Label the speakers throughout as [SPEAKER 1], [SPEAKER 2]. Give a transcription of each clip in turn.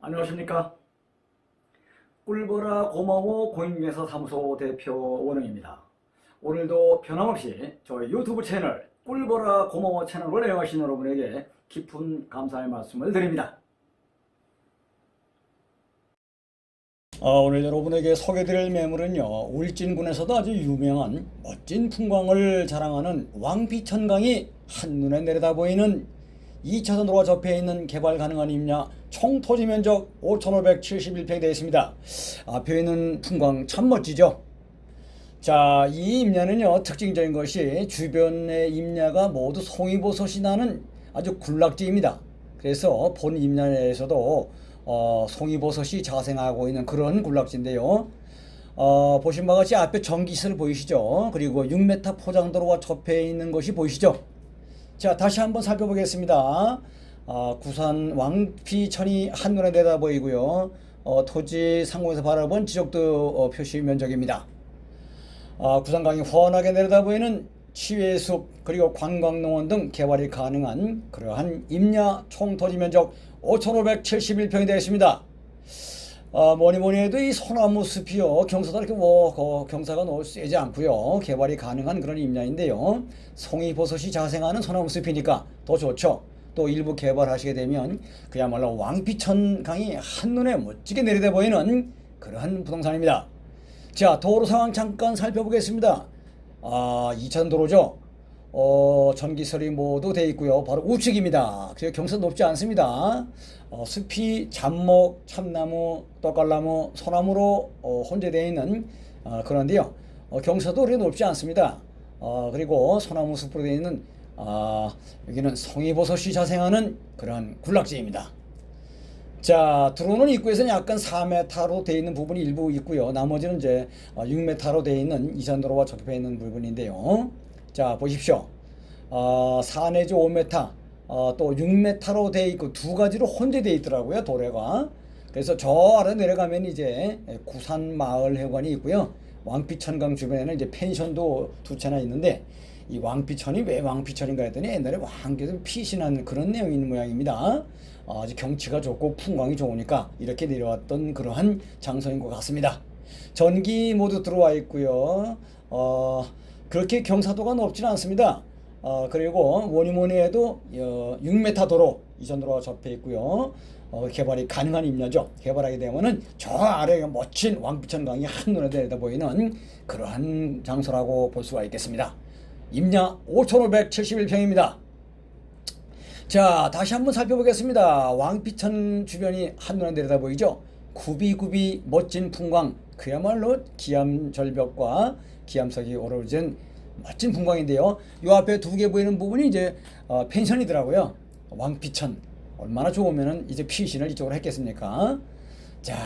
[SPEAKER 1] 안녕하십니까? 꿀보라 고마워 공인중개사 사무소 대표 원흥입니다. 오늘도 변함없이 저희 유튜브 채널 꿀보라 고마워 채널을 애용하신 여러분에게 깊은 감사의 말씀을 드립니다. 어, 오늘 여러분에게 소개드릴 매물은요 울진군에서도 아주 유명한 멋진 풍광을 자랑하는 왕비천강이 한눈에 내려다 보이는 2차선으로 접해 있는 개발 가능한 임야 총 토지 면적 5,571평 되어 있습니다. 앞에 있는 풍광 참 멋지죠? 자, 이 임야는요, 특징적인 것이 주변의 임야가 모두 송이버섯이 나는 아주 군락지입니다. 그래서 본 임야 내에서도 어, 송이버섯이 자생하고 있는 그런 군락지인데요. 어, 보신 바와 같이 앞에 전기시설 보이시죠? 그리고 6m 포장도로와 접해 있는 것이 보이시죠? 자, 다시 한번 살펴보겠습니다. 어, 구산 왕피천이 한눈에 내다 보이고요. 어, 토지 상공에서 바라본 지적도 어, 표시 면적입니다. 어, 구산강이 훤하게 내려다 보이는 치외숲 그리고 관광농원 등 개발이 가능한 그러한 임야 총 토지 면적 5,571평이 되겠습니다. 어, 뭐니 뭐니 해도 이 소나무 숲이요. 경사도 이렇게 뭐 어, 경사가 너무 세지 않고요. 개발이 가능한 그런 임야인데요. 송이버섯이 자생하는 소나무 숲이니까 더 좋죠. 또 일부 개발하시게 되면 그야말로 왕피천 강이 한눈에 멋지게 내려다 보이는 그러한 부동산입니다. 자 도로 상황 잠깐 살펴보겠습니다. 아 2차 도로죠 어, 전기설이 모두 돼 있고요. 바로 우측입니다. 그래서 경사 높지 않습니다. 어, 숲이 잡목, 참나무, 떡갈나무, 소나무로 어, 혼재되어 있는 어, 그런데요. 어, 경사도 그렇게 높지 않습니다. 어, 그리고 소나무 숲으로 되어 있는 아, 여기는 송이버섯이 자생하는 그런 군락지입니다. 자, 들어오는 입구에서는 약간 4m로 되어 있는 부분이 일부 있고요. 나머지는 이제 6m로 되어 있는 이산도로와 접해 있는 부분인데요. 자 보십시오. 어, 4 내지 5m 어, 또 6m로 되어 있고 두 가지로 혼재되어 있더라고요 도래가. 그래서 저 아래 내려가면 이제 구산 마을 회관이 있고요. 왕피천강 주변에는 이제 펜션도 두 채나 있는데 이 왕피천이 왜 왕피천인가 했더니 옛날에 왕께서 피신한 그런 있는 모양입니다. 어, 아주 경치가 좋고 풍광이 좋으니까 이렇게 내려왔던 그러한 장소인 것 같습니다. 전기 모두 들어와 있고요. 어, 그렇게 경사도가 높지는 않습니다. 어, 그리고 뭐니 뭐니 해도 어, 6m 도로 이전 도로가 접해 있고요. 어, 개발이 가능한 임야죠. 개발하게 되면은 저 아래가 멋진 왕비천강이 한눈에 내다 보이는 그러한 장소라고 볼 수가 있겠습니다. 임야 5,571평입니다. 자, 다시 한번 살펴보겠습니다. 왕비천 주변이 한눈에 내려다 보이죠? 구비구비 멋진 풍광, 그야말로 기암 절벽과 기암석이 어우러진 멋진 풍광인데요. 요 앞에 두 개 보이는 부분이 이제 어, 펜션이더라고요. 왕피천 얼마나 좋으면은 이제 피신을 이쪽으로 했겠습니까? 자,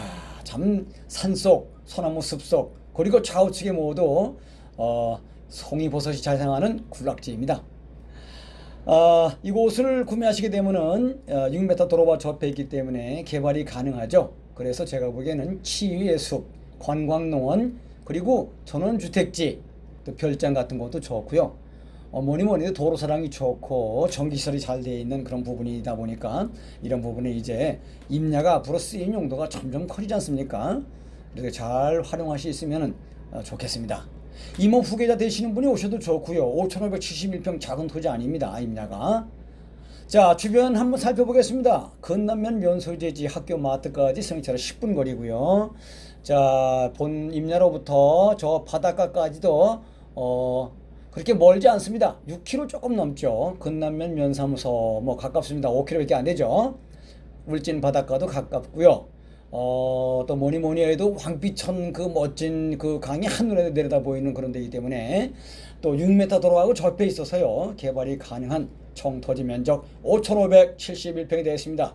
[SPEAKER 1] 참 산속, 소나무 숲속 그리고 좌우측에 모두 어, 송이버섯이 자생하는 군락지입니다. 어, 이곳을 구매하시게 되면은 어, 6m 도로와 접해 있기 때문에 개발이 가능하죠. 그래서 제가 보기에는 치유의 숲, 관광농원, 그리고 전원주택지, 또 별장 같은 것도 좋고요. 어, 뭐니 해도 도로 사랑이 좋고 전기시설이 잘 되어 있는 그런 부분이다 보니까 이런 부분에 이제 임야가 앞으로 쓰임 용도가 점점 커지지 않습니까? 이렇게 잘 활용하시면 어, 좋겠습니다. 이모 후계자 되시는 분이 오셔도 좋고요. 5,571평 작은 토지 아닙니다. 임야가. 자 주변 한번 살펴보겠습니다. 건남면 면소재지 학교 마트까지 승차로 10분 거리고요. 자 본 임야로부터 저 바닷가까지도 어 그렇게 멀지 않습니다. 6km 조금 넘죠. 건남면 면사무소 뭐 가깝습니다. 5km밖에 안 되죠. 울진 바닷가도 가깝고요. 어, 또 뭐니 뭐니 해도 황비천 그 멋진 그 강이 한눈에 내려다 보이는 그런 데이기 때문에 또 6m 도로하고 접해 있어서요. 개발이 가능한 총 토지 면적 5,571평이 되겠습니다.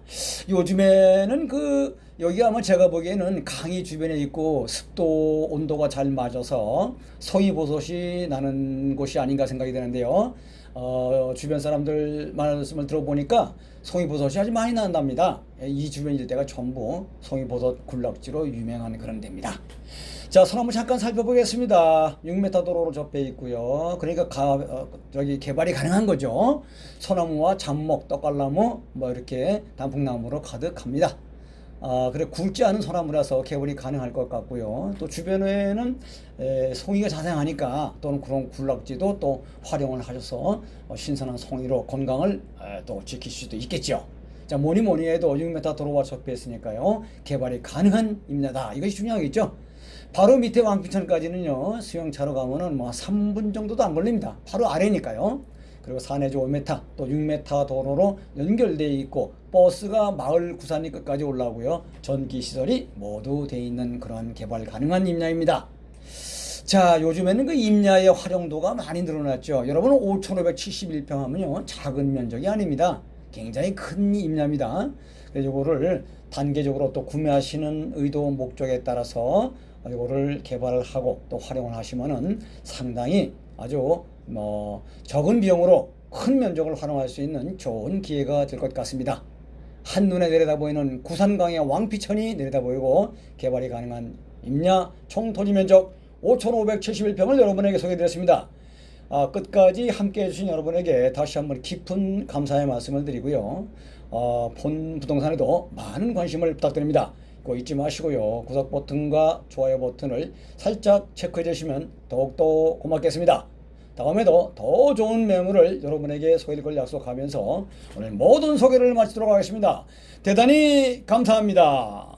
[SPEAKER 1] 요즘에는 그 여기 아마 제가 보기에는 강이 주변에 있고 습도 온도가 잘 맞아서 송이버섯이 나는 곳이 아닌가 생각이 되는데요. 어, 주변 사람들 말씀을 들어보니까 송이버섯이 아주 많이 난답니다. 이 주변 일대가 전부 송이버섯 군락지로 유명한 그런 데입니다. 자, 소나무 잠깐 살펴보겠습니다. 6m 도로로 접해 있고요. 그러니까 가, 어, 저기 개발이 가능한 거죠. 소나무와 잡목, 떡갈나무, 뭐 이렇게 단풍나무로 가득합니다. 아, 그래 굵지 않은 소나무라서 개발이 가능할 것 같고요. 또 주변에는 에, 송이가 자생하니까 또는 그런 굴락지도 또 활용을 하셔서 어, 신선한 송이로 건강을 에, 또 지킬 수도 있겠죠. 자 뭐니 뭐니 해도 6m 도로와 적혀있으니까요. 개발이 가능한 임야다. 이것이 중요하겠죠. 바로 밑에 왕피천까지는요. 수영차로 가면은 뭐 3분 정도도 안 걸립니다. 바로 아래니까요. 그리고 산에서 5m 또 6m 도로로 연결되어 있고 버스가 마을 구산리 끝까지 올라오고요. 전기 시설이 모두 돼 있는 그런 개발 가능한 임야입니다. 자, 요즘에는 그 임야의 활용도가 많이 늘어났죠. 여러분 5,571평 하면요. 작은 면적이 아닙니다. 굉장히 큰 임야입니다. 그래서 이거를 단계적으로 또 구매하시는 의도 목적에 따라서 이거를 개발을 하고 또 활용을 하시면은 상당히 아주 뭐 적은 비용으로 큰 면적을 활용할 수 있는 좋은 기회가 될 것 같습니다. 한눈에 내려다보이는 구산강의 왕피천이 내려다보이고 개발이 가능한 임야 총 토지 면적 5,571평을 여러분에게 소개해드렸습니다. 아, 끝까지 함께 해주신 여러분에게 다시 한번 깊은 감사의 말씀을 드리고요. 어, 본 부동산에도 많은 관심을 부탁드립니다. 꼭 잊지 마시고요. 구독 버튼과 좋아요 버튼을 살짝 체크해 주시면 더욱더 고맙겠습니다. 다음에도 더 좋은 매물을 여러분에게 소개할 걸 약속하면서 오늘 모든 소개를 마치도록 하겠습니다. 대단히 감사합니다.